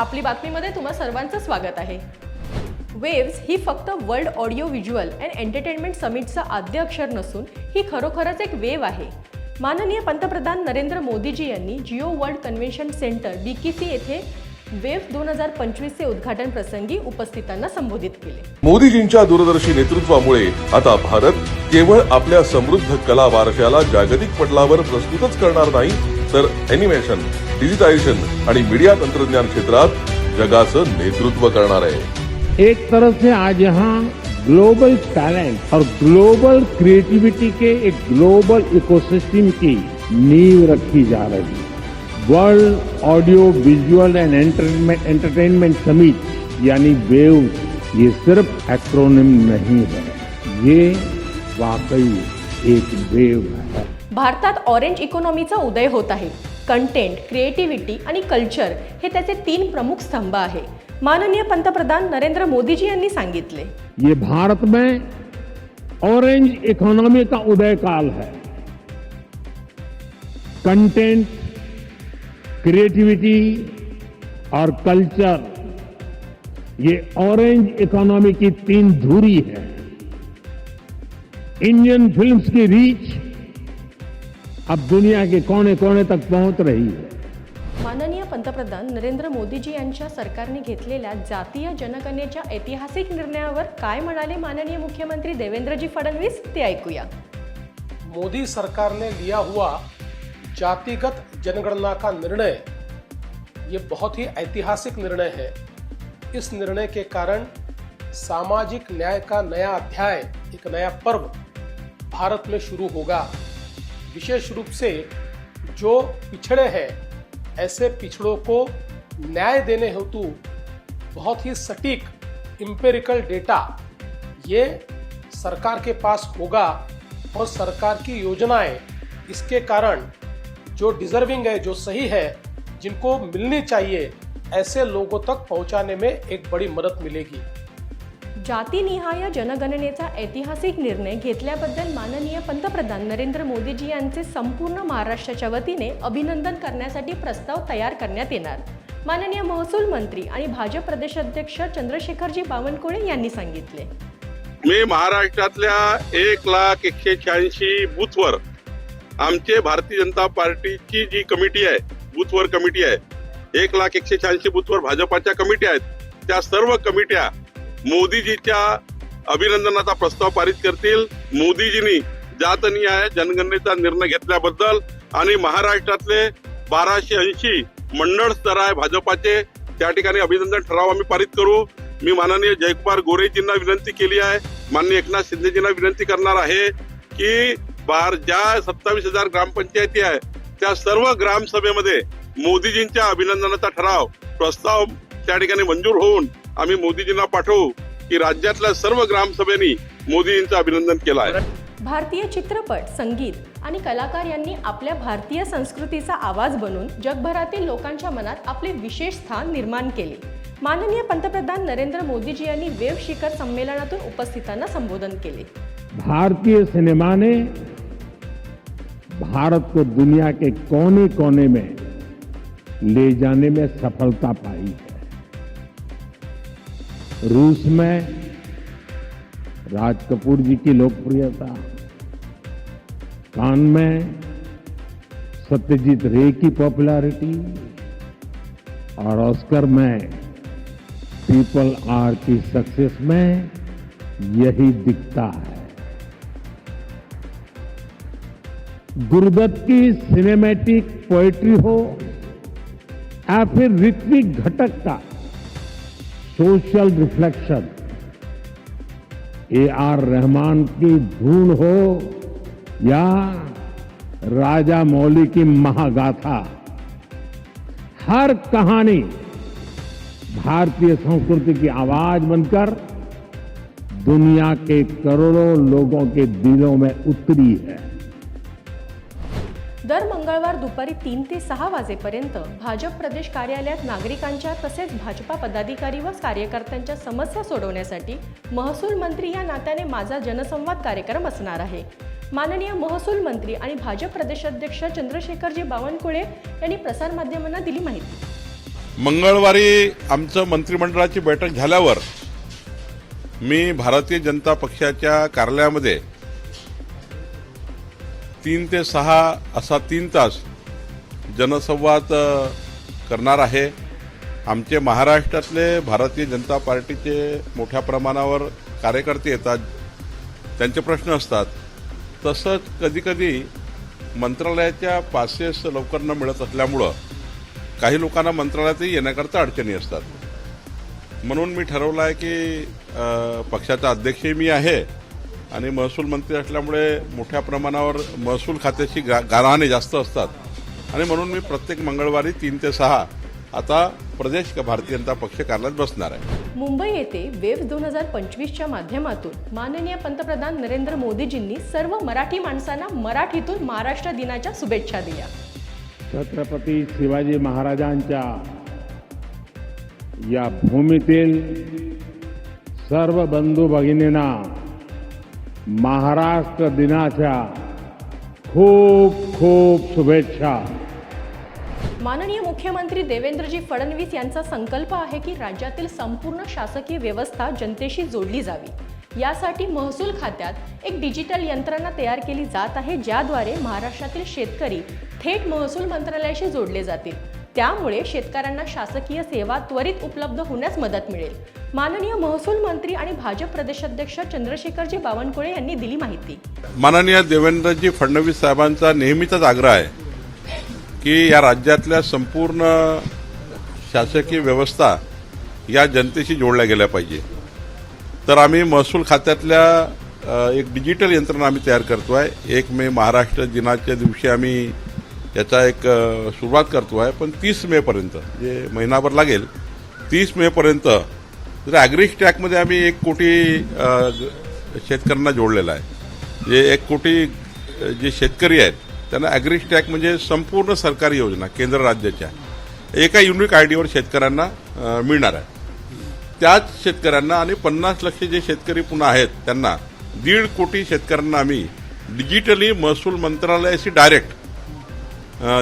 आपली बातमीमध्ये तुम्हा सर्वांचं स्वागत आहे. वेव्ज ही फक्त world audio visual and entertainment समिटचं आद्य अक्षर नसून ही खरोखरच एक वेव आहे. माननीय पंतप्रधान नरेंद्र मोदीजी यांनी जिओ वर्ल्ड कन्व्हेन्शन सेंटर डीकीसी येथे वेव्ह दोन हजार पंचवीसचे उद्घाटन प्रसंगी उपस्थितांना संबोधित केले. मोदीजींच्या दूरदर्शी नेतृत्वामुळे आता भारत केवळ आपल्या समृद्ध कला वारशाला जागतिक पटलावर प्रस्तुतच करणार नाही तर अॅनिमेशन डिजिटायझेशन आणि मीडिया तंत्रज्ञान क्षेत्रात जगाचं नेतृत्व करणार आहे. एक तरफ से आज यहाँ ग्लोबल टैलेंट और ग्लोबल क्रिएटिविटी के एक ग्लोबल इकोसिस्टम की नींव रखी जा रही है। World audio visual and entertainment entertainment summit यानी वेव ये सिर्फ एक्रोनिम नहीं है। ये वाकई एक वेव है। भारतात ऑरेंज इकॉनॉमीचा उदय होत आहे. कंटेंट क्रिएटिव्हिटी आणि कल्चर हे त्याचे तीन प्रमुख स्तंभ आहे. माननीय पंतप्रधान नरेंद्र मोदीजी यांनी सांगितले. ये भारत में ऑरेंज इकोनॉमी का उदय काल है। कंटेंट क्रिएटिविटी और कल्चर ये ऑरेंज इकोनॉमी की तीन धुरी है। इंडियन फिल्म्स की रीच अब दुनिया के कोने कोने तक पहुंच रही है। माननीय पंतप्रधान नरेंद्र मोदीजी यांच्या सरकारने घेतलेल्या जातीय जनगणनेच्या ऐतिहासिक निर्णयावर काय म्हणाले माननीय मुख्यमंत्री देवेंद्रजी फडणवीस ते ऐकूया. मोदी सरकार ने लिया हुआ जातिगत जनगणना का निर्णय ये बहुत ही ऐतिहासिक निर्णय है। इस निर्णय के कारण सामाजिक न्याय का नया अध्याय एक नया पर्व भारत में शुरू होगा। विशेष रूप से जो पिछड़े हैं, ऐसे पिछड़ों को न्याय देने हेतु बहुत ही सटीक इम्पेरिकल डेटा ये सरकार के पास होगा और सरकार की योजनाएँ इसके कारण जो डिजर्विंग है, जो सही है, जिनको मिलनी चाहिए, ऐसे लोगों तक पहुँचाने में एक बड़ी मदद मिलेगी। जातीनिहाय जनगणनेचा ऐतिहासिक निर्णय घेतल्याबद्दल माननीय पंतप्रधान नरेंद्र मोदीजी यांचे संपूर्ण महाराष्ट्राच्या वतीने अभिनंदन करण्यासाठी प्रस्ताव तयार करण्यात येणार. माननीय महसूल मंत्री आणि भाजप प्रदेशाध्यक्ष चंद्रशेखरजी बावनकुळे यांनी सांगितले. मी महाराष्ट्रातल्या एक लाख एकशे शहाऐंशी बूथवर आमचे भारतीय जनता पार्टीची जी कमिटी आहे बूथवर कमिटी आहे एक लाख एकशे शहाऐंशी बूथवर भाजपाच्या कमिटी आहेत त्या सर्व कमिट्या मोदीजीच्या अभिनंदनाचा प्रस्ताव पारित करतील. मोदीजींनी जातनिहाय जनगणनेचा निर्णय घेतल्याबद्दल आणि महाराष्ट्रातले बाराशे ऐंशी मंडळ स्तर आहे भाजपाचे त्या ठिकाणी अभिनंदन ठराव आम्ही पारित करू. मी माननीय जयकुमार गोरेजींना विनंती केली आहे. माननीय एकनाथ शिंदेजींना विनंती करणार आहे की बार ज्या सत्तावीस हजार ग्रामपंचायती आहे त्या सर्व ग्रामसभेमध्ये मोदीजींच्या अभिनंदनाचा ठराव प्रस्ताव त्या ठिकाणी मंजूर होऊन आम्ही मोदीजींना पाठवू की राज्यातल्या सर्व ग्रामसभेनी मोदीजींचं अभिनंदन केलं आहे भारतीय चित्रपट संगीत आणि कलाकार यांनी आपल्या भारतीय संस्कृतीचा आवाज बनून जगभरातील लोकांच्या मनात आपले विशेष स्थान निर्माण केले. माननीय पंतप्रधान नरेंद्र मोदीजी यांनी वेव शिखर संमेलनातून उपस्थितांना संबोधन केले. भारतीय सिनेमा ने भारत को दुनिया के कोने कोने में ले जाने में सफलता पाई है। रूस में राज कपूर जी की लोकप्रियता, कान में सत्यजीत रे की पॉपुलैरिटी और ऑस्कर में पीपल आर की सक्सेस में यही दिखता है। गुरुदत्त की सिनेमैटिक पोएट्री हो या फिर ऋत्विक घटक का social reflection. A R Rahman की धून हो या राजा मौली की महागाथा। हर कहानी भारतीय संस्कृति की आवाज़ बनकर दुनिया के करोड़ों लोगों के दिलों में उतरी है। दर मंगळवार दुपारी तीन ते सहा वाजेपर्यंत भाजप प्रदेश कार्यालयात नागरिकांच्या तसेच भाजपा पदाधिकारी व कार्यकर्त्यांच्या समस्या सोडवण्यासाठी महसूल मंत्री या नात्याने माझा जनसंवाद कार्यक्रम असणार आहे. माननीय महसूल मंत्री आणि भाजप प्रदेशाध्यक्ष चंद्रशेखरजी बावनकुळे यांनी प्रसारमाध्यमांना दिली माहिती. मंगळवारी आमचं मंत्रिमंडळाची बैठक झाल्यावर मी भारतीय जनता पक्षाच्या कार्यालयामध्ये तीन ते सहा असा तीन तास जनसंवाद करणार आहे. आमचे महाराष्ट्रातले भारतीय जनता पार्टीचे मोठ्या प्रमाणावर कार्यकर्ते येतात. त्यांचे प्रश्न असतात. तसंच कधीकधी मंत्रालयाच्या पासेस लवकर न मिळत असल्यामुळं काही लोकांना मंत्रालयातही येण्याकरता अडचणी असतात. म्हणून मी ठरवलं आहे की पक्षाचा अध्यक्षही मी आहे. आणि महसूल मंत्री असल्यामुळे मोठ्या प्रमाणावर महसूल खात्याची गा गारहाणे जास्त असतात. आणि म्हणून मी प्रत्येक मंगळवारी तीन ते सहा आता प्रदेश भारतीय जनता पक्ष कार्यालयात बसणार आहे. मुंबई येथे वेव्ह दोन हजार पंचवीसच्या माध्यमातून माननीय पंतप्रधान नरेंद्र मोदीजींनी सर्व मराठी माणसांना मराठीतून महाराष्ट्र दिनाच्या शुभेच्छा दिल्या. छत्रपती शिवाजी महाराजांच्या या भूमीतील सर्व बंधू भगिनींना महाराष्ट्र दिनाच्या खूप खूप शुभेच्छा. माननीय मुख्यमंत्री देवेंद्रजी फडणवीस यांचा संकल्प आहे की राज्यातील संपूर्ण शासकीय व्यवस्था जनतेशी जोडली जावी. यासाठी महसूल खात्यात एक डिजिटल यंत्रणा तयार केली जात आहे ज्याद्वारे महाराष्ट्रातील शेतकरी थेट महसूल मंत्रालयाशी जोडले जातील. त्यामुळे शेतकऱ्यांना शासकीय सेवा त्वरित उपलब्ध होण्यास मदत मिळेल. माननीय महसूल मंत्री आणि भाजप प्रदेशाध्यक्ष चंद्रशेखरजी बावनकुळे यांनी दिली माहिती. माननीय देवेंद्रजी फडणवीस साहेबांचा नेहमीचाच आग्रह आहे की या राज्यातल्या संपूर्ण शासकीय व्यवस्था या जनतेशी जोडल्या गेल्या पाहिजे. तर आम्ही महसूल खात्यातल्या एक डिजिटल यंत्रणा आम्ही तयार करतो आहे एक मे महाराष्ट्र दिनाच्या दिवशी आम्ही याचा एक सुरुवात करतो आहे पण तीस मेपर्यंत जे महिनाभर लागेल तीस मेपर्यंत तर ॲग्री ट्रॅकमध्ये आम्ही एक कोटी शेतकऱ्यांना जोडलेला आहे. जे एक कोटी जे शेतकरी आहेत त्यांना ॲग्री टॅक म्हणजे संपूर्ण सरकारी योजना केंद्र राज्याच्या एका युनिक आय डीवर शेतकऱ्यांना मिळणार आहे. त्याच शेतकऱ्यांना आणि पन्नास लक्ष जे शेतकरी पुन्हा आहेत त्यांना दीड कोटी शेतकऱ्यांना आम्ही डिजिटली महसूल मंत्रालयाशी डायरेक्ट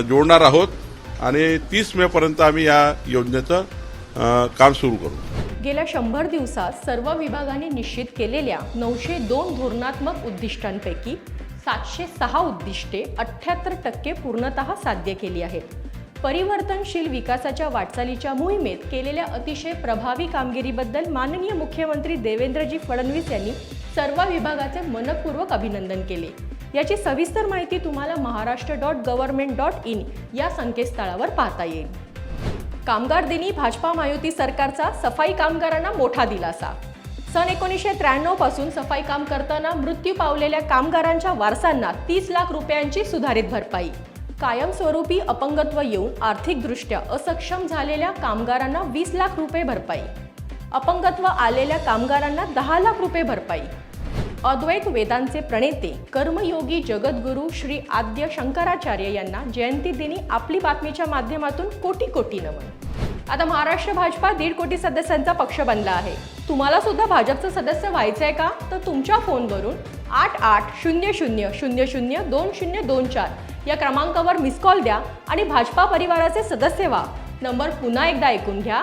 जोडणार आहोत आणि तीस मेपर्यंत आम्ही या योजनेचं काम सुरू करू. गेल्या शंभर दिवसात सर्व विभागांनी निश्चित केलेल्या नऊशे दोन धोरणात्मक उद्दिष्टांपैकी सातशे सहा उद्दिष्टे अठ्ठ्याहत्तर टक्के पूर्णतः साध्य केली आहेत. परिवर्तनशील विकासाच्या वाटचालीच्या मोहिमेत केलेल्या अतिशय प्रभावी कामगिरीबद्दल माननीय मुख्यमंत्री देवेंद्रजी फडणवीस यांनी सर्व विभागाचे मनपूर्वक अभिनंदन केले. याची सविस्तर माहिती तुम्हाला Maharashtra dot government dot in या संकेतस्थळावर पाहता येईल. कामगार दिनी भाजपा महायुती सरकारचा सफाई कामगारांना मोठा दिलासा. सन एकोणीसशे त्र्याण्णवपासून सफाई काम करताना मृत्यू पावलेल्या कामगारांच्या वारसांना तीस लाख रुपयांची सुधारित भरपाई. कायमस्वरूपी अपंगत्व येऊन आर्थिकदृष्ट्या असक्षम झालेल्या कामगारांना वीस लाख रुपये भरपाई. अपंगत्व आलेल्या कामगारांना दहा लाख रुपये भरपाई. अद्वैत वेदांचे प्रणेते कर्मयोगी जगद्गुरू श्री आद्य शंकराचार्य यांना जयंती दिनी आपली बातमीच्या माध्यमातून कोटी कोटी नमन. आता महाराष्ट्र भाजपा दीड कोटी सदस्यांचा पक्ष बनला आहे. तुम्हाला सुद्धा भाजपचं सदस्य व्हायचं आहे का? तर तुमच्या फोनवरून आठ आठ शून्य शून्य शून्य शून्य दोन शून्य दोन चार या क्रमांकावर मिस कॉल द्या आणि भाजपा परिवाराचे सदस्य व्हा. नंबर पुन्हा एकदा ऐकून घ्या.